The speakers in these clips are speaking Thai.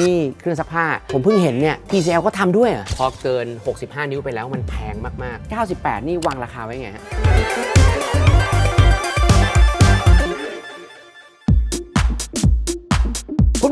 นี่เครื่องซักผ้า ผมเพิ่งเห็นเนี่ย TCL ก็ทำด้วยเหรอพอเกิน 65 นิ้วไปแล้วมันแพงมากๆ 98 นี่วางราคาไว้ไงฮะ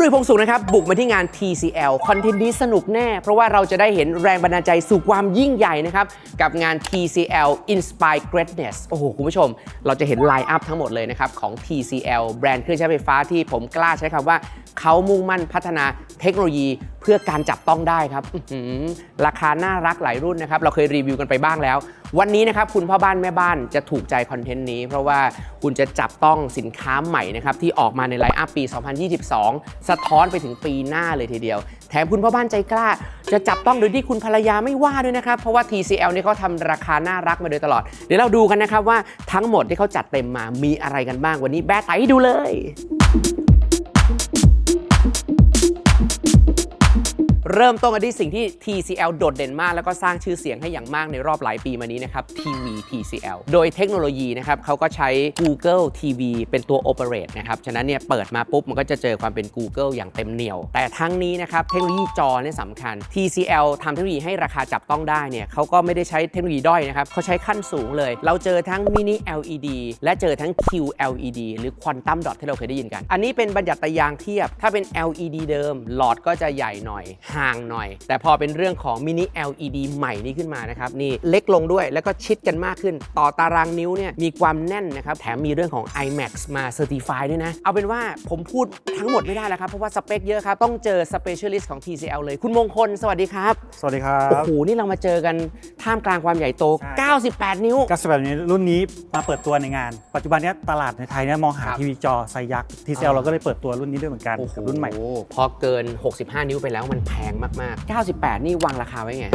ดุยพงศ์สุขนะครับ บุกมาที่งาน TCL คอนเทนต์นี้สนุกแน่ เพราะว่าเราจะได้เห็นแรงบันดาลใจสู่ความยิ่งใหญ่นะครับ กับงาน TCL Inspire Greatness โอ้โห คุณผู้ชม เราจะเห็นไลน์อัพทั้งหมดเลยนะครับ ของ TCL แบรนด์เครื่องใช้ไฟฟ้าที่ผมกล้าใช้คำว่าเขามุ่งมั่นพัฒนาเทคโนโลยี เพื่อการจับต้องได้ครับหือราคาน่ารักหลายรุ่นนะครับ เราเคยรีวิวกันไปบ้างแล้ว วันนี้นะครับคุณพ่อบ้านแม่บ้านจะถูกใจคอนเทนต์นี้ เพราะว่าคุณจะจับต้องสินค้าใหม่นะครับที่ออกมาในไลน์อัพปี 2022 สะท้อนไปถึงปีหน้าเลยทีเดียว แถมคุณพ่อบ้านใจกล้า จะจับต้องโดยที่คุณภรรยาไม่ว่าด้วยนะครับ เพราะว่า TCL เนี่ยเขาทำราคาน่ารักมาโดยตลอด เดี๋ยวเราดูกันนะครับว่าทั้งหมดที่เขาจัดเต็มมามีอะไรกันบ้างวันนี้แบะไตให้ดูเลย เริ่มต้นกันที่สิ่งที่ TCL โดดเด่นมาก แล้วก็สร้างชื่อเสียงให้อย่างมากในรอบหลายปีมานี้นะครับ TV TCL โดยเทคโนโลยีนะครับเขาก็ใช้ Google TV เป็นตัว Operate นะครับ ฉะนั้นเนี่ยเปิดมาปุ๊บ มันก็จะเจอความเป็น Google อย่างเต็มเหนียว แต่ทั้งนี้นะครับเทคโนโลยีจอเนี่ยสำคัญ TCL ทำเทคโนโลยีให้ราคาจับต้องได้เนี่ยเขาก็ไม่ได้ใช้เทคโนโลยีด้อยนะครับเขาใช้ขั้นสูงเลย เราเจอทั้ง Mini LED และเจอทั้ง QLED หรือ Quantum Dot ที่เราเคยได้ยินกัน อันนี้เป็นบรรยัตยางเทียบ ถ้าเป็น LED เดิมหลอดก็จะใหญ่หน่อยห่างหน่อย แต่พอเป็นเรื่องของ Mini LED ใหม่นี้ขึ้นมานะครับนี่เล็กลงด้วยแล้วก็ชิดกันมากขึ้น ต่อตารางนิ้วเนี่ยมีความแน่นนะครับแถมมีเรื่องของ IMAX มา Certify ด้วยนะ เอาเป็นว่าผมพูดทั้งหมดไม่ได้แล้วครับ เพราะว่าสเปคเยอะครับ ต้องเจอ Specialist ของ TCL เลย คุณมงคล สวัสดีครับ สวัสดีครัโอ้บโห นี่เรามาเจอกันท่ามกลางความใหญ่โตใช่ 98 นิ้วกัสแบบนี้รุ่นนี้มาเปิดตัวในงาน ปัจจุบันเนี้ยตลาดในไทยเนี่ยมองหาครับ ทีวีจอไซส์ยักษ์ทีเซลอ่าเราก็เลยเปิดตัวรุ่นนี้ด้วยเหมือนกันโอ้โหกับรุ่นใหม่พอเกิน 65 นิ้วไปแล้วมันแพงมากๆ98 นี่วางราคาไว้ไง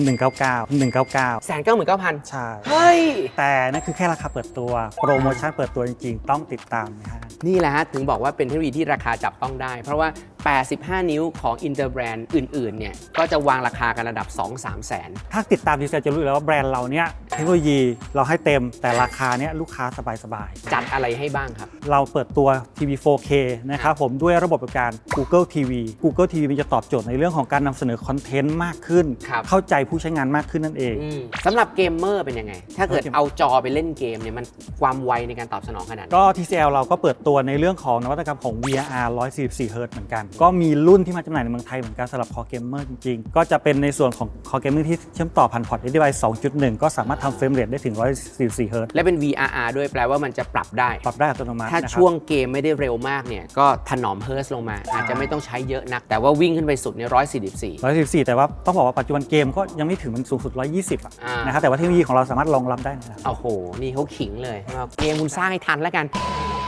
199 199 แสนเก้าหมื่นเก้าพันใช่ เฮ้ย แต่นั่นคือแค่ราคาเปิดตัว โปรโมชั่นเปิดตัวจริงๆ ต้องติดตามนะฮะ นี่แหละฮะ ถึงบอกว่าเป็นเทคโนโลยีที่ราคาจับต้องได้ เพราะว่า85 นิ้วของอินเตอร์แบรนด์อื่นๆเนี่ยก็จะวางราคากันระดับ 2-3 แสน ถ้าติดตามทีเซลจะรู้อยู่แล้วว่าแบรนด์เราเนี่ยเทคโนโลยีเราให้เต็มแต่ราคาเนี่ยลูกค้าสบายจัดอะไรให้บ้างครับ ๆ เราเปิดตัวทีวี 4K นะครับผมด้วยระบบบริการ Google TV Google TV มันจะตอบโจทย์ในเรื่องของการนำเสนอคอนเทนต์มากขึ้น ครับ เข้าใจผู้ใช้งานมากขึ้นนั่นเอง อืมสำหรับเกมเมอร์เป็นยังไง ถ้าเกิดเกมเอาจอไปเล่นเกมเนี่ยมันความไวในการตอบสนองขนาดไหน ก็ TCL เราก็เปิดตัวในเรื่องของนวัตกรรมของ VR 144 Hz เหมือนกันก็มีรุ่นที่มาจำหน่ายในเมืองไทยเหมือนกันสำหรับคอเกมเมอร์จริงๆ ก็จะเป็นในส่วนของคอเกมเมอร์ที่เชื่อมต่อผ่านพอร์ต HDMI 2.1 ก็สามารถทำเฟรมเรทได้ถึง 144 Hz และเป็น VRR ด้วยแปลว่ามันจะปรับได้ ปรับได้อัตโนมัติถ้านะครับ ช่วงเกมไม่ได้เร็วมากเนี่ย ก็ถนอมเฮิร์สลงมา อาจจะไม่ต้องใช้เยอะนัก แต่ว่าวิ่งขึ้นไปสุดเนี่ย144 144แต่ว่าต้องบอกว่าปัจจุบันเกมก็ยังไม่ถึงมันสูงสุด 120อะอ่าน นะครับแต่ว่าเทคโนโลยีของเราสามารถรองรับได้นะครับ โอ้โห นี่เขาขิงเลยว่าเกมคุณสร้างให้ทันแล้วกัน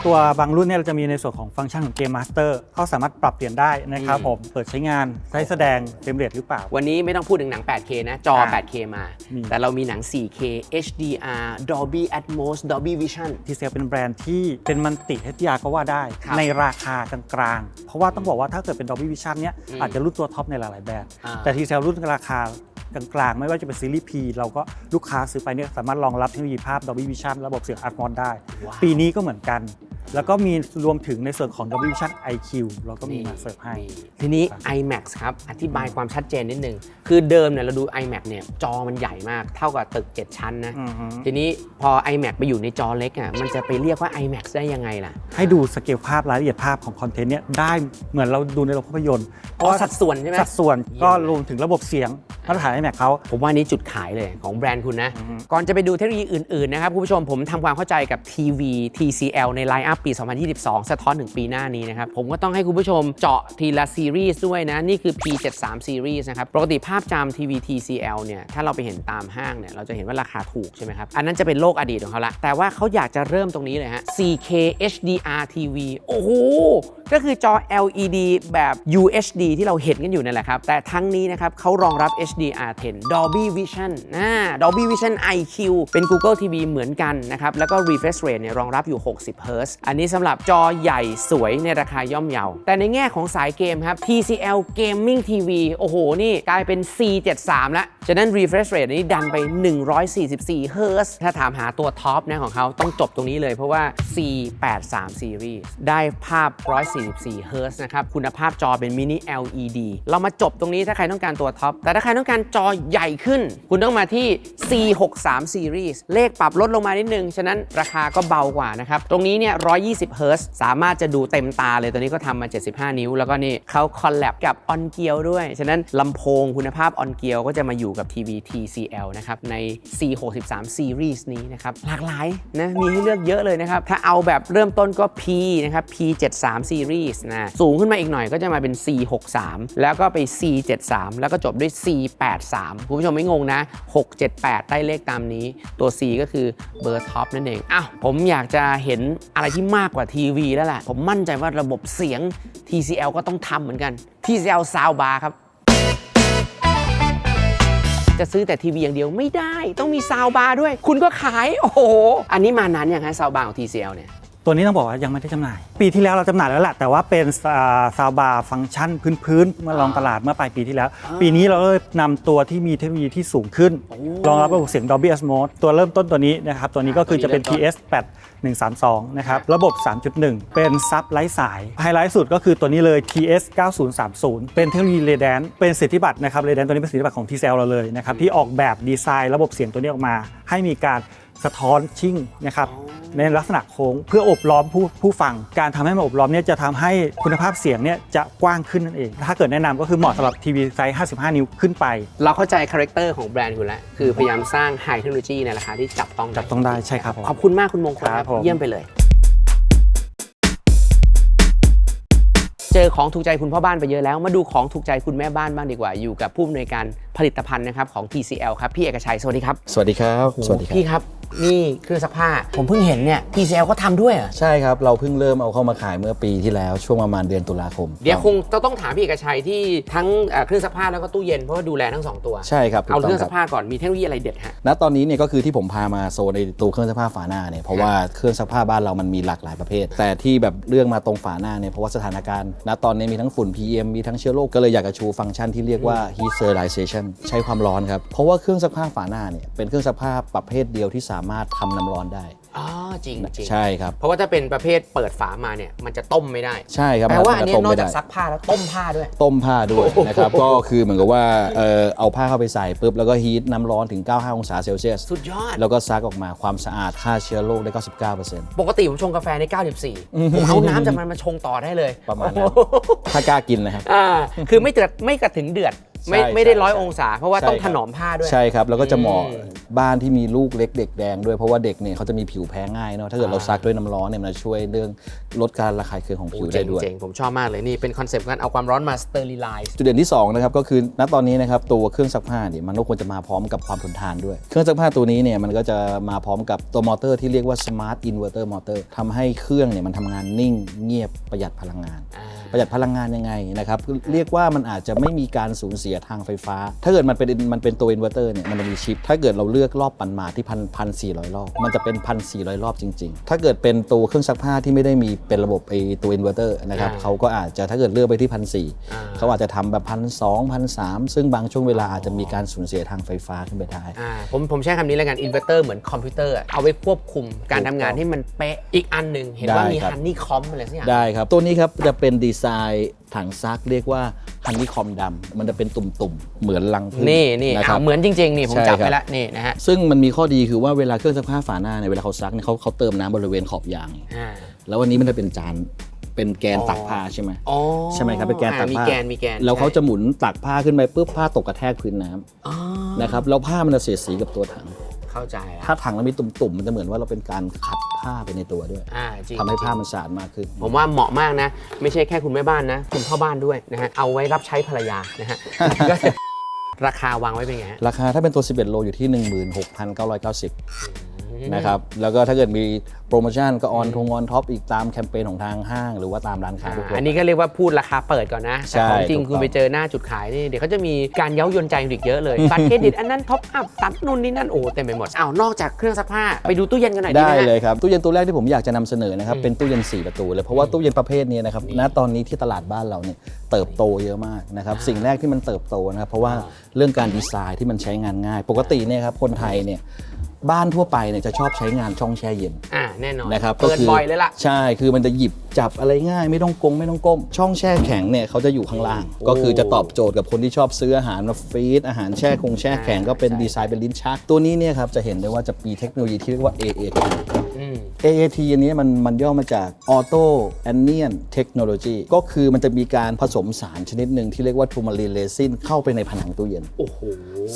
ตัวบางรุ่นเนี่ยเราจะมีในส่วนของฟังก์ชันของเกมมาสเตอร์เขาสามารถปรับเปลี่ยนได้นะครับอืมผมเปิดใช้งานใช้แสดงเฟรมเรทหรือเปล่า วันนี้ไม่ต้องพูดถึงหนัง 8K นะ จออ่า 8K มา มี แต่เรามีหนัง 4K HDR Dolby Atmos Dolby Vision ทีเซลเป็นแบรนด์ที่เป็นมันติ HDR ก็ว่าได้ ครับในราคากลางๆ เพราะว่าต้องบอกว่าถ้าเกิดเป็น Dolby Vision เนี่ยอืม อาจจะรุ่นตัวท็อปในหลายๆแบรนด์ อ่า แต่ทีเซลรุ่นราคากลางๆ ไม่ว่าจะเป็นซีรีส์ P เราก็ลูกค้าซื้อไปเนี่ยสามารถรองรับเทคโนโลยีภาพ Dolby Vision ระบบเสียง Atmos ได้ ว้าว ปีนี้ก็เหมือนกัน แล้วก็มีรวมถึงในส่วนของ Dolby Vision IQ เราก็มีมาเสิร์ฟให้นี่ทีนี้ IMAX ครับอธิบายความชัดเจนนิดนึง คือเดิมเนี่ยเราดู IMAX เนี่ยจอมันใหญ่มากเท่ากับตึก 7 ชั้นนะ อือฮึ ทีนี้พอ iMac ไปอยู่ในจอเล็กอะมันจะไปเรียกว่า IMAX ได้ยังไงล่ะให้ดูสเกลภาพรายละเอียดภาพของคอนเทนต์เนี่ยได้เหมือนเราดูในโรงภาพยนตร์เพราะสัดส่วนใช่ไหม สัดส่วนเยี่ยมก็รวมถึงระบบเสียงมาตรฐานไอแม็กเขา ผมว่านี้จุดขายเลยของแบรนด์คุณนะ อือฮึ ก่อนจะไปดูเทคโนโลยีอื่น ๆ นะครับ คุณผู้ชมผมทำความเข้าใจกับทีวี TCL ในไลน์อัพปี 2022 สะท้อนถึงปีหน้านี้นะครับ ผมก็ต้องให้คุณผู้ชมเจาะทีละซีรีส์ด้วยนะ นี่คือ P73 ซีรีส์นะครับ ปกติภาพจำทีวี TCL เนี่ย ถ้าเราไปเห็นตามห้างเนี่ย เราจะเห็นว่าราคาถูกใช่ไหมครับ อันนั้นจะเป็นโลกอดีตของเขาละ แต่ว่าเขาอยากจะเริ่มตรงนี้เลยฮะ 4K HDR TV โอ้โห ก็คือจอ LED แบบ UHD ที่เราเห็นกันอยู่นั่นแหละครับ แต่ทั้งนี้นะครับเขารองรับ HDR10 Dolby Vision นะ Dolby Vision IQ เป็น Google TV เหมือนกันนะครับ แล้วก็ refresh rate เนี่ยรองรับอยู่ 60 Hz อันนี้สำหรับจอใหญ่สวยในราคาย่อมเยา แต่ในแง่ของสายเกมครับ TCL Gaming TV โอ้โห นี่กลายเป็น C73 แล้ว ฉะนั้น refresh rate นี้ดันไป 144 Hz ถ้าถามหาตัวท็อปนะของเขาต้องจบตรงนี้เลยเพราะว่า C83 Series ได้ภาพ 144 Hz นะครับ คุณภาพจอเป็น mini LED เรามาจบตรงนี้ถ้าใครต้องการตัวท็อป แต่ถ้าใครต้องการจอใหญ่ขึ้น คุณต้องมาที่ C63 Series เลขปรับลดลงมานิดนึง ฉะนั้นราคาก็เบากว่านะครับ ตรงนี้เนี่ย120 Hz สามารถจะดูเต็มตาเลยตอนนี้ก็ทำมา 75 นิ้ว แล้วก็นี่เขาคอลแลบกับ On g e a r ด้วย ฉะนั้นลำโพงคุณภาพ On g e a r ก็จะมาอยู่กับทีวี TCL นะครับ ใน C63 Series นี้นะครับ หลากหลายนะ มีให้เลือกเยอะเลยนะครับ ถ้าเอาแบบเริ่มต้นก็ P นะครับ P73 Series นะสูงขึ้นมาอีกหน่อยก็จะมาเป็น C63 แล้วก็ไป C73 แล้วก็จบด้วย C83 คุณผู้ชมไม่งงนะ 678 ได้เลขตามนี้ ตัว C ก็คือเบอร์ท็อปนั่นเองอ้าวผมอยากจะเห็นอะไรที่มากกว่าทีวีแล้วแหละ ผมมั่นใจว่าระบบเสียง TCL ก็ต้องทำเหมือนกัน TCL Soundbar ครับ จะซื้อแต่ทีวีอย่างเดียวไม่ได้ ต้องมีซาวบาร์ด้วย คุณก็ขาย โอ้โห อันนี้มานานยังฮะซาวบาร์ของ TCL เนี่ย ตัวนี้ต้องบอกว่ายังไม่ได้จำหน่าย ปีที่แล้วเราจำหน่ายแล้วแหละแต่ว่าเป็นซาวบาร์ฟังก์ชันพื้นๆเมื่อลองตลาดเมื่อปลายปีที่แล้ว ปีนี้เราเลยนำตัวที่มีเทคโนโลยีที่สูงขึ้น รองรับระบบเสียง Dolby Atmos ตัวเริ่มต้นตัวนี้นะครับ ตัวนี้ก็คือจะเป็นตัวนี้เริ่มต้น TS 8132นะครับ ระบบ 3.1 เป็นซับไร้สาย ไฮไลท์สุดก็คือตัวนี้เลย TS 9030 เป็นเทคโนโลยีเรแดนเป็นสิทธิบัตรนะครับเรแดนตัวนี้เป็นสิทธิบัตรของ TCL เราเลยนะครับที่ออกแบบดีไซน์ระบบเสียงตัวนี้ออกมา ให้มีการ สะท้อนชิ่งนะครับในลักษณะโค้งเพื่ออบล้อมผู้ผู้ฟัง การทำให้มันอบล้อมเนี่ยจะทำให้คุณภาพเสียงเนี่ยจะกว้างขึ้นนั่นเอง ถ้าเกิดแนะนำก็คือเหมาะสำหรับทีวีไซส์ 55 นิ้วขึ้นไป เราเข้าใจคาแรคเตอร์ของแบรนด์คุณแล้ว คือพยายามสร้างไฮเทคโนโลยีในราคาที่จับต้องจับต้องได้ใช่ครับผมขอบคุณมากคุณมงคลครับผมเยี่ยมไปเลย เจอของถูกใจคุณพ่อบ้านไปเยอะแล้ว มาดูของถูกใจคุณแม่บ้านบ้างดีกว่าอยู่กับผู้อำนวยการผลิตภัณฑ์นะครับของ TCL ครับพี่เอกชัยสวัสดีครับ สวัสดีครับสวัสดีครับพี่ครับ นี่เครื่องซักผ้า ผมเพิ่งเห็นเนี่ย TCL ก็ทำด้วยเหรอ ใช่ครับ เราเพิ่งเริ่มเอาเข้ามาขายเมื่อปีที่แล้วช่วงประมาณเดือนตุลาคมเดี๋ยวคงต้องถามพี่เอกชัยที่ทั้งเอ่อเครื่องซักผ้าแล้วก็ตู้เย็นเพราะว่าดูแลทั้งสองตัว ใช่ครับถูกเอาต้เรื่องคซับ กผ้าก่อนมีเทคโนโลยีอะไรเด็ดฮะ ณตอนนี้เนี่ยก็คือที่ผมพามาโซนในตัวเครื่องซักผ้าฝาหน้าเนี่ยเพราะว่าเครื่องซักผ้าบ้านเรามันมีหลากหลายประเภท แต่ที่แบบเรื่องมาตรงฝาหน้าเนี่ยเพราะว่าสถานการณ์ ณตอนนี้มีทั้งฝุ่น PM มีทั้งเชื้อโรคก็เลยอยากจะชูฟังก์ชันที่เรียกว่า heat sterilization ใช้ความร้อนครับ เพราะว่าเครื่องซักผ้าฝาหน้าเนี่ยเป็นเครื่องซักผ้าประเภทเดียวที่สามารถทำน้ำร้อนได้อ๋อจริงจริงใช่ครับ เพราะว่าถ้าเป็นประเภทเปิดฝามาเนี่ยมันจะต้มไม่ได้ ใช่ครับแปลว่ามัอันจะนี้ต้มนอกไม่จากได้ซักผ้าแล้วต้มผ้าด้วย ต้มผ้าด้วยนะครับก็คือเหมือนกับว่าเอ่อเอาผ้าเข้าไปใส่ปุ๊บแล้วก็ฮีทน้ำร้อนถึง 95 องศาเซลเซียสสุดยอด แล้วก็ซักออกมาความสะอาดฆ่าเชื้อโรคได้ 99%ปกติผมชงกาแฟใน 94ผมเอาน้ำจากมันมาชงต่อได้เลย ประมาณนั้นถ้ากล้ากินนะครับอ่าคือไม่เดือดไม่กระถึงเดือดไม่ใช่ไม่ได้ใช่ร้อยใช่องศา เพราะว่าใช่ต้องครัถบนอมผ้าด้วย ใช่ครับ แล้วก็จะเหมาะอืม บ้านที่มีลูกเล็กเด็กแดงด้วยเพราะว่าเด็กเนี่ยเขาจะมีผิวแพ้ง่ายเนาะถ้าเกิดเราอ่าซักด้วยน้ำร้อนเนี่ยมันจะช่วยเรื่องลดการระคายเคืองของผิวเจ๋ได้งด้วยเจ๋งผมชอบมากเลยนี่เป็นคอนเซปต์การเอาความร้อนมาสเตอร์ลิไลซ์จุดเด่นที่2นะครับก็คือณตอนนี้นะครับตัวเครื่องซักผ้าเนี่ยมันก็ควรจะมาพร้อมกับความทนทานด้วย เครื่องซักผ้าตัวนี้เนี่ยมันก็จะมาพร้อมกับตัวมอเตอร์ที่เรียกว่า Smart Inverter Motor ทำให้เครื่องเนี่ยมันทำงานนิ่งเงียบประหยัดพลังงาน ประหยัดพลังงานยังไงนะครับเรียกว่ามันอาจจะไม่มีการสูญเสียทางไฟฟ้า ถ้าเกิดมันเป็นมันเป็นตัวอินเวอร์เตอร์เนี่ยมันจะมีชิป ถ้าเกิดเราเลือกรอบปันมาที่พันพันสี่ร้อยรอบ มันจะเป็นพันสี่ร้อยรอบจริง ๆ ถ้าเกิดเป็นตัวเครื่องซักผ้าที่ไม่ได้มีเป็นระบบไอตัวอินเวอร์เตอร์นะครับอ่าเขาก็อาจจะถ้าเกิดเลือกไปที่พันสี่อ่าเขาอาจจะทำแบบพันสองพันสามซึ่งบางช่วงเวลาอาจจะมีการสูญเสียทางไฟฟ้าขึ้นไปได้อ่าผมผมใช้คำนี้แล้วกันอินเวอร์เตอร์เหมือนคอมพิวเตอร์อะเอาไว้ควบคุมการทำงานให้มันเป๊ะอีกอันหนึ่งเห็นว่าได้มีครับฮันนี่คอมอะไรสักอย่างได้ครับตัวนี้ครับจะเป็นดีไซน์ถังซักเรียกว่าฮันนี่คอมดำมันจะเป็นตุ่มๆ เหมือนรังผึ้งนี่นี่ะคอ่ารับ เหมือนจริง ๆ นี่ผมใช่จับครัไปบ แล้วนี่นะฮะซึ่งมันมีข้อดีคือว่าเวลาเครื่องซักผ้าฝาหน้าเนี่ยเวลาเขาซักเนี่ยเขาเขาเติมน้ำบริเวณขอบยาง อ่า แล้ววันนี้มันจะเป็นจานเป็นแกนอ๋อ ตักผ้าใช่ไหม อ๋อใช่ไหมครับเป็นแกนตักอ่ามีผ้า แกนมีแกนแล้วเขาใช่จะหมุนตักผ้าขึ้นไปปุ๊บผ้าตกกระแทกพื้นน้ำอ๋อนะครับแล้วผ้ามันจะเสียดสีกับตัวถัง เข้าใจแล้วถ้าถังแล้วมีตุ่มๆมันจะเหมือนว่าเราเป็นการขัดผ้าไปในตัวด้วยอ่าจริงทำให้จริงผ้ามันสะอาดมากขึ้น ผมว่าเหมาะมากนะ ไม่ใช่แค่คุณแม่บ้านนะ คุณพ่อบ้านด้วยนะฮะเอาไว้รับใช้ภรรยานะฮะก็จะราคาวางไว้เป็นไงฮะราคาถ้าเป็นตัว 11 โลอยู่ที่ 16,990 นะครับแล้วก็ถ้าเกิดมีโปรโมชั่นก็ออนทงออนท็อปอีกตามแคมเปญของทางห้าง หรือว่าตามร้านค้าทุกอันนี้ก็เรียกว่าพูดราคาเปิดก่อนนะใช่แต่ของจริงถูกต้องคุณไปเจอหน้าจุดขายนี่เดี๋ยวเขาจะมีการเย้ายวนใจอีกเยอะเลยบัตรเครดิตอันนั้นท็อปอัพตัดนู่นนี่นั่นโอ้เต็มไปหมดอ้าวนอกจากเครื่องซักผ้าไปดูตู้เย็นกันหน่อยดีได้ไหมฮะเลยครับตู้เย็นตัวแรกที่ผมอยากจะนำเสนอนะครับเป็นตู้เย็น4ประตูเลยเพราะว่าตู้เย็นประเภทนี้นะครับณตอนนี้ที่ตลาดบ้านเราเนี่ยเติบโตเยอะมากนะครับสิ่งแรกที่มันเติบโตนะครับเพราะว่าเรื่องการดีไซน์ที่มันใช้งานง่าย ปกติเนี่ยครับคนไทยเนี่ย บ้านทั่วไปเนี่ยจะชอบใช้งานช่องแช่เย็นอ่าแน่นอนนะครับเปิดคืบ่อยเลยล่ะ ใช่คือมันจะหยิบจับอะไรง่ายไม่ต้องกงไม่ต้องก้ม ช่องแช่แข็งเนี่ยเขาจะอยู่ข้างล่าง ก็คือจะตอบโจทย์กับคนที่ชอบซื้ออาหารมาฟรีดอาหารแช่คงแช่แข็งก็เป็นดีไซน์เป็นลิ้นชัก ตัวนี้เนี่ยครับจะเห็นได้ว่าจะมีเทคโนโลยีที่เรียกว่า AAT อืม AAT อันนี้มันมันย่อมาจาก Auto Anion Technology ก็คือมันจะมีการผสมสารชนิดหนึ่งที่เรียกว่า Tourmaline Resin เข้าไปในผนังตู้เย็น โอ้โห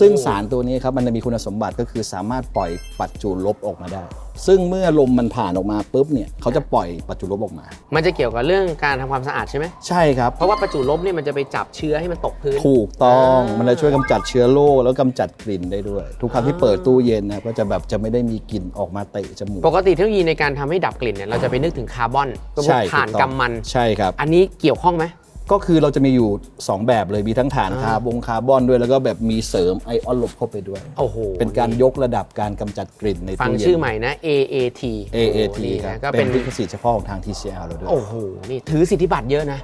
ซึ่งสารตัวนี้ครับมันจะมีคุณสมบัติก็คือสามารถปล่อยปัจจุลบออกมาได้ ซึ่งเมื่อลมมันผ่านออกมาปุ๊บเนี่ยเขาจะปล่อยปัจจุลบออกมา มันจะเกี่ยวกับเรื่องการทำความสะอาดใช่ไหม ใช่ครับ เพราะว่าประจุลบเนี่ยมันจะไปจับเชื้อให้มันตกพื้น ถูกต้องอ่ามั มันจะช่วยกำจัดเชื้อโรคแล้วกำจัดกลิ่นได้ด้วย ทุกครั้งที่เปิดตู้เย็นนะก็จะแบบจะไม่ได้มีกลิ่นออกมาเตะจมูกปกติเทคโนโลยีในการทำให้ดับกลิ่นเนี่ยเราจะไปนึกถึงคาร์บอนก็พวกใช่ถ่านถูต้องกำมัน ใช่ครับ อันนี้เกี่ยวข้องไหม ก็คือเราจะมีอยู่ 2 แบบเลยมีทั้งฐานคาร์บงคาร์บอนด้วยแล้วก็แบบมีเสริมไอออนลบเข้าไปด้วย โอ้โหเป็นการยกระดับการกำจัดกลิ่นในฟังตู้เย็น ชื่อใหม่นะ AAT AAT นี่ครับนะก็เป็เป็นนลิขสิทธิ์เฉพาะของทาง TCL เราด้วย โอ้โหนี่ถือสิทธิบัตรเยอะนะ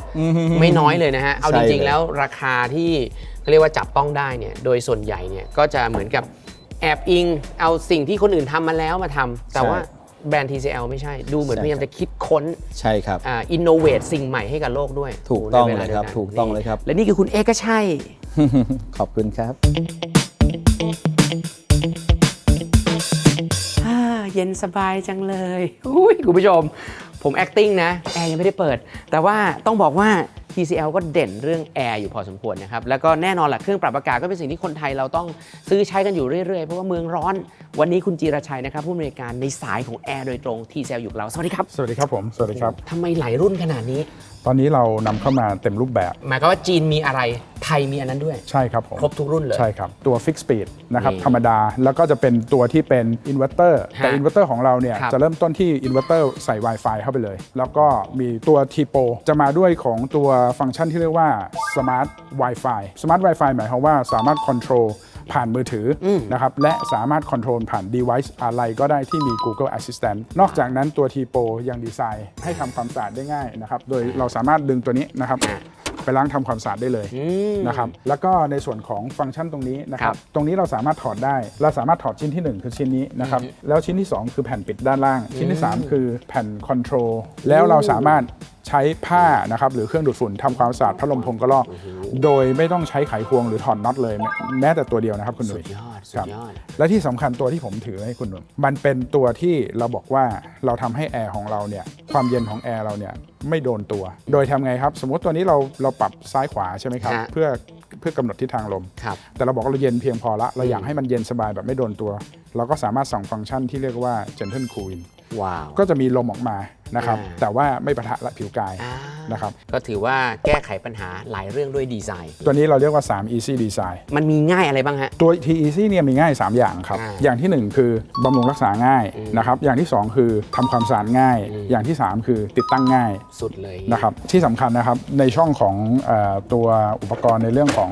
ไม่น้อยเลยนะฮะ เอาใช่จริงเลยๆแล้วราคาที่เขาเรียกว่าจับต้องได้เนี่ยโดยส่วนใหญ่เนี่ยก็จะเหมือนกับแอบอิง เอาสิ่งที่คนอื่นทำมาแล้วมาทำแต่ว่า แบรนด์ TCL ไม่ใช่ ดูเหมือนพยายามจะคิดค้นใช่ครับอ่าอินโนเวทสิ่งใหม่ให้กับโลกด้วย ถูกต้องในวเลยครับดีวถูกต้องเลยครับ และนี่คือคุณเอกชัยขอบคุณครับอ่าเย็นสบายจังเลยอุ้ยคุณผู้ชม ผม acting นะ แอร์ยังไม่ได้เปิด แต่ว่าต้องบอกว่า TCL ก็เด่นเรื่องแอร์อยู่พอสมควรนะครับ แล้วก็แน่นอนแหละเครื่องปรับอากาศก็เป็นสิ่งที่คนไทยเราต้องซื้อใช้กันอยู่เรื่อยๆ เพราะว่าเมืองร้อน วันนี้คุณจีรชัยนะครับผู้อำนวยการในสายของแอร์โดยตรง TCL อยู่กับเรา สวัสดีครับ สวัสดีครับผม สวัสดีครับทำไมหลายรุ่นขนาดนี้ ตอนนี้เรานำเข้ามาเต็มรูปแบบ หมายความว่าจีนมีอะไรไทยมีอันนั้นด้วย ใช่ครับผมครบทุกรุ่นเลย ใช่ครับ ตัว Fix Speed นะครับนี่ธรรมดาแล้วก็จะเป็นตัวที่เป็นอินเวอร์เตอร์แต่ ฮะอินเวอร์เตอร์ของเราเนี่ยครับ จะเริ่มต้นที่อินเวอร์เตอร์ใส่ Wi-Fi เข้าไปเลย แล้วก็มีตัว t p o จะมาด้วยของตัวฟังก์ชันที่เรียกว่า Smart Wi-Fi Smart Wi-Fi หมายความว่าสามารถ control ผ่านมือถืออนะครับและสามารถ control ผ่าน device อะไรก็ได้ที่มี Google Assistant นอกจากนั้นตัว t p o ยังดีไซน์ให้ทำความสะอาดได้ง่ายนะครับโดยเราสามารถดึงตัวนี้นะครับ ไปล้างทำความสะอาดได้เลยมนะครับแล้วก็ในส่วนของฟังก์ชันตรงนี้นะครัครับบตรงนี้เราสามารถถอดได้เราสามารถถอดชิ้นที่1คือชิ้นนี้นะครับแล้วชิ้นที่2คือแผ่นปิดด้านล่าง ชิ้นที่3คือแผ่นคอนโทรลแล้วเราสามารถใช้ผ้านะครับหรือเครื่องดูดฝุ่นทำความสะอาดพัดลมพงกระรอกโดยไม่ต้องใช้ไขควงหรือถอดน็อตเลยแม้แม้แต่ตัวเดียวนะครับคุณหนุ่สุยดยอด สุครัดบยอด และที่สำคัญตัวที่ผมถือให้คุณหนุ่มมันเป็นตัวที่เราบอกว่าเราทำให้แอร์ของเราเนี่ย ความเย็นของแอร์เราเนี่ยไม่โดนตัว โดยทำไงครับ สมมติตัวนี้เราเราปรับซ้ายขวาใช่ไหมครับ ฮะเพื่อเพื่อกำหนดทิศทางลม ครับแต่เราบอกว่าเราเย็นเพียงพอละ เราอยากให้มันเย็นสบายแบบไม่โดนตัว เราก็สามารถสั่งฟังก์ชันที่เรียกว่า gentle cool ว้าว ก็จะมีลมออกมานะครับ อ่า แต่ว่าไม่ปะทะละผิวกาย อ่า นะครับ ก็ถือว่าแก้ไขปัญหาหลายเรื่องด้วยดีไซน์ ตัวนี้เราเรียกว่า 3 easy design มันมีง่ายอะไรบ้างฮะ ตัว T easy เนี่ยมีง่าย 3 อย่างครับ อ่าอย่างทีหนึ่1 คือบำรุงรักษาง่ายนะครับ อย่างที่ 2 คือทำความสะอาดง่าย อย่างที่ 3 คือติดตั้งง่าย สุดเลยนะครับที่สำคัญนะครับในช่องของเออตัวอุปกรณ์ในเรื่องของ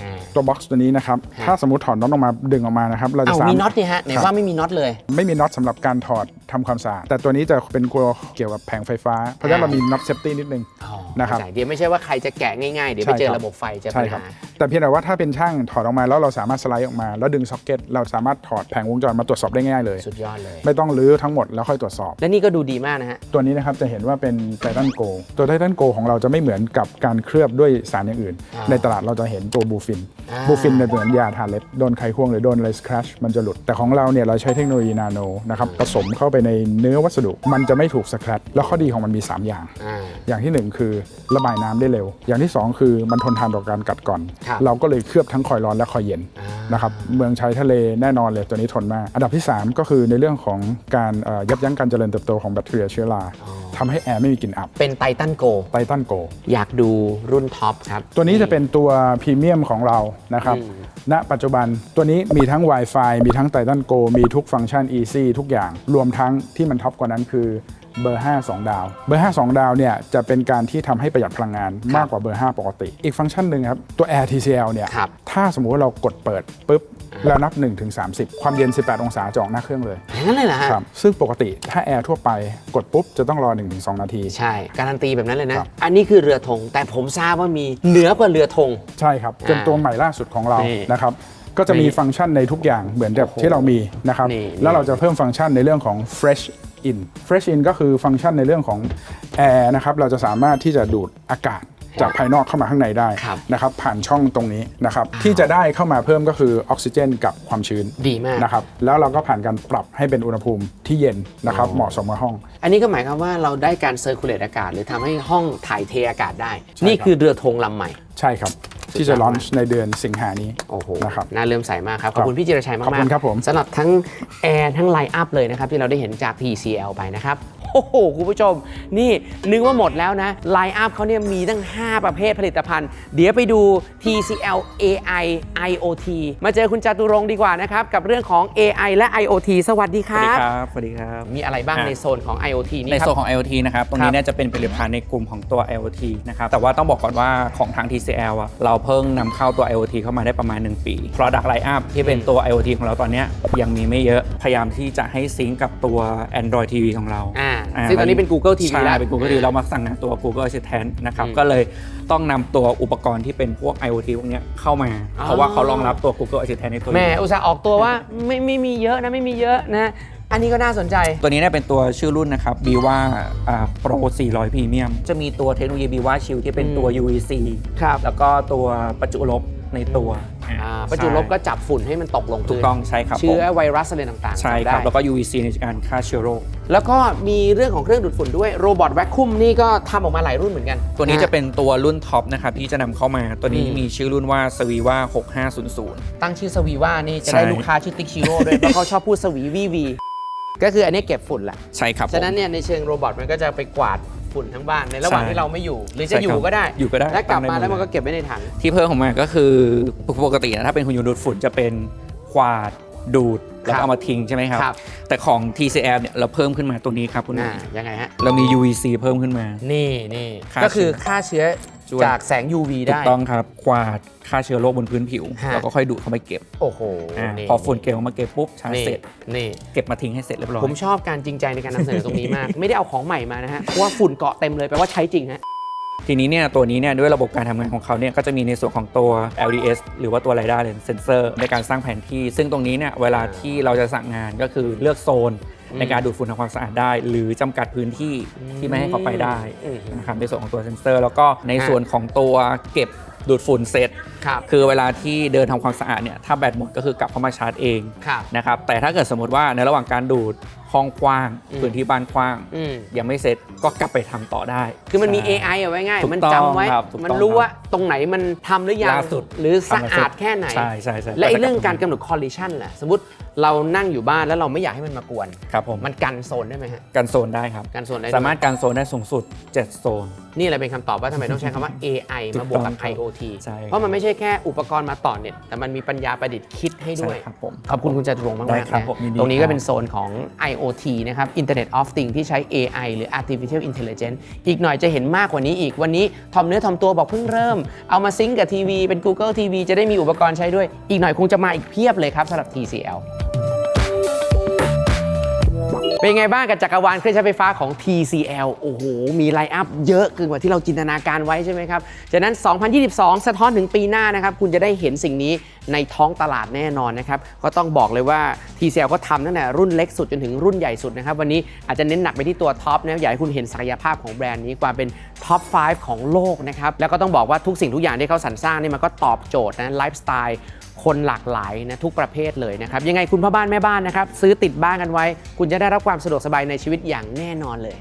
อ่า ตัวบ็อกซ์ตัวนี้นะครับฮะถ้าสมมติถอดน็อตออกมาดึงออกมานะครับ เราจะเอาสามมีน็อตเนี่ยฮะไหนครับว่าไม่มีน็อตเลย ไม่มีน็อตสำหรับการถอด ทำความสะอาดแต่ตัวนี้จะเป็นกลัวเกี่ยวกับแผงไฟฟ้า เพราะฉะนั้นเรามีน็อตเซฟตี้นิดนึง อ๋อนะครับเข้าใจเดี๋ยวไม่ใช่ว่าใครจะแกะง่ายๆ เดี๋ยวไปเจอระบบไฟจะใช่ปัญครับ หาแต่เพียงแต่ว่าถ้าเป็นช่างถอดออกมาแล้วเราสามารถสไลด์ออกมา แล้วดึงซ็อกเก็ตเราสามารถถอดแผงวงจรมาตรวจสอบได้ง่ายเลย สุดยอดเลย ไม่ต้องรื้อทั้งหมดแล้วค่อยตรวจสอบ และนี่ก็ดูดีมากนะฮะ ตัวนี้นะครับจะเห็นว่าเป็นไททันโกตัวไททันโกของเราจะไม่เหมือนกับการเคลือบด้วยสารอย่างอื่น อ่าในตลาดเราจะเห็นตัวบูฟิน อ่า บูฟินเนี่ยเหมือนยาทาเล็บโดนไขควงหรือโดนอะไรสครัชมันจะหลุด แต่ของเราเนี่ยเราใช้เทคโนโลยีนาโนนะครับผสมเข้าไปในเนื้อวัสดุ มันจะไม่ถูกสครัชแล้วข้อดีของมันมี 3 อย่าง อ่า อย่างที่ 1 คือระบายน้ำได้เร็ว อย่างที่ 2 คือมันทนทานต่อการกัดกร่อน ครับ เราก็เลยเคลือบทั้งคอยร้อนและคอยเย็น อ่า นะครับเมืองชายทะเลแน่นอนเลยตัวนี้ทนมาก อันดับที่ 3 ก็คือในเรื่องของการเอ่อยับยั้งการเจริญเติบโตของแบคทีเรียเชื้อราทำให้แอร์ไม่มีกลิ่นอับเป็นไททันโก ไททันโก อยากดูรุ่นท็อปครับ ตัวนี้จะเป็นตัวพรีเมียมของเรานะครับ ณปัจจุบันตัวนี้มีทั้ง Wi-Fi มีทั้ง Titan Go มีทุกฟังก์ชัน Easy ทุกอย่าง รวมทั้งที่มันท็อปกว่านั้นคือ เบอร์ 5 2 ดาว เบอร์ 5 2 ดาวเนี่ยจะเป็นการที่ทำให้ประหยัดพลังงานมากกว่าเบอร์ 5 ปกติ อีกฟังก์ชันหนึ่งครับ ตัว Air TCL เนี่ยครับถ้าสมมุติว่าเรากดเปิดปุ๊บแล้วนับ1ถึง30ความเย็น 18 องศาจะออกหน้าเครื่องเลยอย่างนั้นเลยเหรอฮะครับซึ่งปกติถ้าแอร์ทั่วไปกดปุ๊บ จะต้องรอ 1-2 นาที ใช่ การันตีแบบนั้นเลยนะครับอันนี้คือเรือธงแต่ผมทราบว่ามีเหนือกว่าเรือธงใช่ครับเป็นตัวใหม่ล่าสุดของเรานี่นะครับก็จะมีนี่ฟังก์ชันในทุกอย่างเหมือนแบบโอ้โหที่เรามีนะครับนี่แล้วเราจะเพิ่มฟังก์ชันในเรื่องของ fresh in fresh in ก็คือฟังก์ชันในเรื่องของแอร์นะครับเราจะสามารถที่จะดูดอากาศจากภายนอกเข้ามาข้างในได้ครับนะครับผ่านช่องตรงนี้นะครับที่จะได้เข้ามาเพิ่มก็คือออกซิเจนกับความชื้นดีมาก นะครับแล้วเราก็ผ่านการปรับให้เป็นอุณหภูมิที่เย็นนะครับเหมาะสมกับห้อง อันนี้ก็หมายความว่าเราได้การเซอร์คูลเลตอากาศ หรือทำให้ห้องถ่ายเทอากาศได้ ใช่นี่ครับคือเรือธงลำใหม่ ใช่ครับ ที่จะลอนช์ในเดือนสิงหานี้โอ้โหนะครับน่าเลื่อมใสมากครับ ขอบคุณพี่จิรชัยมากขอบคุณครับผมสำหรับทั้งแอร์ทั้งไลน์อัพเลยนะครับ ที่เราได้เห็นจาก TCL ไปนะครับ โอ้โห คุณผู้ชม นี่นึกว่าหมดแล้วนะ ไลน์อัพเขาเนี่ยมีตั้ง 5 ประเภทผลิตภัณฑ์ เดี๋ยวไปดู TCL AI IoT มาเจอคุณจตุรงค์ดีกว่านะครับ กับเรื่องของ AI และ IoT สวัสดีคสวัสรัดีบ ครับ สวัสดีครับ มีอะไรบ้างอะ ในโซนของ IoT นี่ในครั โซบนของ IoT นะครับ ตรงครันี้บเนี่ยจะเป็นผลิตภัณฑ์ในกลุ่มของตัว IoT นะครับ แต่ว่าต้องบอกก่อนว่าของทาง TCL อะเราเพิ่งนำเข้าตัว IoT เข้ามาได้ประมาณ 1 ปี Product Lineup ที่เป็นตัว IoT ของเราตอนเนี้ยยังมีไม่เยอะ พยายามที่จะให้ซิงก์กับตัว Android TV ของเรา อ่าซึ่งตอนนี้เป็น Google TV ใช่แล้ว เป็น Google TV เรามาสั่งงานตัว Google Assistant นะครับ อืมก็เลยต้องนำตัวอุปกรณ์ที่เป็นพวก IoT พวกเนี้ยเข้ามา อ๋อ เพราะว่าเขารองรับตัว Google Assistant ในตัวแหม่อยู่อุตส่าห์ออกตัวว่าไม่ไม่มีเยอะนะไม่มีเยอะนะอันนี้ก็น่าสนใจ ตัวนี้เนี่ยเป็นตัวชื่อรุ่นนะครับ b ีว่าโปร400 Premium จะมีตัวเทคโนโลยี b ีว่าชิลที่เป็นตัว UVC ครับ แล้วก็ตัวประจุลบในตัว อ่าประจุลบก็จับฝุ่นให้มันตกลงถูกต้องใช่ครับเชื้อผมไวรัสอะไรต่างๆใช่จัครับได้แล้วก็ UVC ในการฆ่าเชื้อโรค แล้วก็มีเรื่องของเครื่องดูดฝุ่นด้วยโรบอทแวคคุมนี่ก็ทำออกมาหลายรุ่นเหมือนกัน ตัวนี้จะเป็นตัวรุ่นท็อปนะครับที่จะนำเข้ามาตัวนี้อืม มีชื่อรุ่นว่า s v i v a 6500 ตั้งชื่อสวีว่านี่จะใช่ได้ลูกค้าชื่อติ๊กชิโร่ด้วย เพราะเขาชอบพูดสวีวีวี ก็คืออันนี้เก็บฝุ่นแหละ ใช่ครับผม ฉะนั้นเนี่ยในเชิงโรบอทมันก็จะไปกวาด ฝุ่นทั้งบ้านในระหว่างใช่ที่เราไม่อยู่ หรือใช่จะอยู่ครับก็ได้อยู่ก็ได้แล้วกลับมาทำได้หมด แล้วมันก็เก็บไว้ในถัง ที่เพิ่มของมันก็คือปกตินะถ้าเป็นหุ่นยนต์ดูดฝุ่นจะเป็นควาดดูดแล้วครับก็เอามาทิ้งใช่ไหมครับ ครับ แต่ของ TCL เนี่ยเราเพิ่มขึ้นมาตัวนี้ครับคุณหนุ่อ่ามยังไงฮะ เรามี UVC เพิ่มขึ้นมา นี่นี่ฆ่าก็คือเชื้อ ฆ่าเชื้อ ช่วยจากแสง UV ถูได้ กต้องครับกวาดฆ่าเชื้อโรคบนพื้นผิว ฮะ แล้วก็ค่อยดูดเข้าไปเก็บโอ้โหอานี่พอฝุ่นเก็บออกมาเก็บปุ๊บชาร์จนี่เสร็จ นี่ เก็บมาทิ้งให้เสร็จเรียบร้อย ผมชอบการจริงใจในการนำเสนอตรงนี้มาก ไม่ได้เอาของใหม่มานะฮะเพราะว่าฝุ่นเกาะเต็มเลยแปลว่าใช้จริงฮะ ทีนี้เนี่ยตัวนี้เนี่ยด้วยระบบการทำงานของเขาเนี่ยก็จะมีในส่วนของตัว LDS หรือว่าตัว LiDAR Lens Sensor ในการสร้างแผนที่ ซึ่งตรงนี้เนี่ยเวลาที่เราจะสั่งงานก็คือเลือกโซน ในการดูดฝุ่นทำความสะอาดได้ หรือจำกัดพื้นที่ที่ไม่ให้เขาไปได้อืมนะครับในส่วนของตัวเซนเซอร์ แล้วก็ในส่วนของตัวเก็บ ดูดฝุ่นเสร็จครับคือเวลาที่เดินทำความสะอาดเนี่ยถ้าแบตหมดก็คือกลับเข้ามาชาร์จเองครับนะครับแต่ถ้าเกิดสมมติว่าในระหว่างการดูดห้องกว้างอืมพื้นที่บ้านกว้างอืมยังไม่เสร็จก็กลับไปทำต่อได้ คือมันมีใช่ AI เอาไว้ง่ายถูกมันต้องจำไว้ครับถูกต้องมันรู้ครับว่าตรงไหนมันทำหรือยังล่าสุดหรือสะทำมาอาดสุดแค่ไหนใช่ใช่ใช่และไอ้แต่เรื่องการกำหนด collision ล่ะสมมติเรานั่งอยู่บ้านแล้วเราไม่อยากให้มันมากวนครับผมมันกันโซนได้ไหมฮะกันโซนได้ครับกันโซนได้ด้วยสามารถกันโซนได้สูงสุด 7 โซน นี่แหละเป็นคำตอบว่าทำไมต้องใช้คำว่า AI ถูกมาบวกกับต้องครับ IoT ใช่เพราะมันไม่ใช่แค่อุปกรณ์มาต่อเน็ตแต่มันมีปัญญาประดิษฐ์คิดให้ด้วย ใช่ครับผมขอบคุณคุณจตุรงค์มากได้ๆครับนะผมยินดีตรงนี้ก็ครับ เป็นโซนของ IoT นะครับ Internet of Things ที่ใช้ AI หรือ Artificial Intelligence อีกหน่อยจะเห็นมากกว่านี้อีกวันนี้ทอมเนื้อทอมตัวบอกเพิ่งเริ่ม เอามาซิงก์กับทีวีเป็น Google TV จะได้มีอุปกรณ์ใช้ด้วย อีกหน่อยคงจะมาอีกเพียบเลยครับสำหรับ TCL เป็นไงบ้างกับจักรวาลเครื่องใช้ไฟฟ้าของ TCL โอ้โห มีไลน์อัพเยอะเกินกว่าที่เราจินตนาการไว้ใช่ไหมครับฉะนั้น 2022 สะท้อนถึงปีหน้านะครับ คุณจะได้เห็นสิ่งนี้ในท้องตลาดแน่นอนนะครับ ก็ต้องบอกเลยว่า TCL ก็ทำตั้งแต่รุ่นเล็กสุดจนถึงรุ่นใหญ่สุดนะครับ วันนี้อาจจะเน้นหนักไปที่ตัวท็อปนะอยากให้คุณเห็นศักยภาพของแบรนด์นี้ความเป็นท็อป 5 ของโลกนะครับ แล้วก็ต้องบอกว่าทุกสิ่งทุกอย่างที่เขาสรรสร้างนี่มันก็ตอบโจทย์นะไลฟ์สไตล์คนหลากหลายนะทุกประเภทเลยนะครับยังไงคุณพ่อบ้านแม่บ้านนะครับซื้อติดบ้านกันไว้ คุณจะได้รับความสะดวกสบายในชีวิตอย่างแน่นอนเลย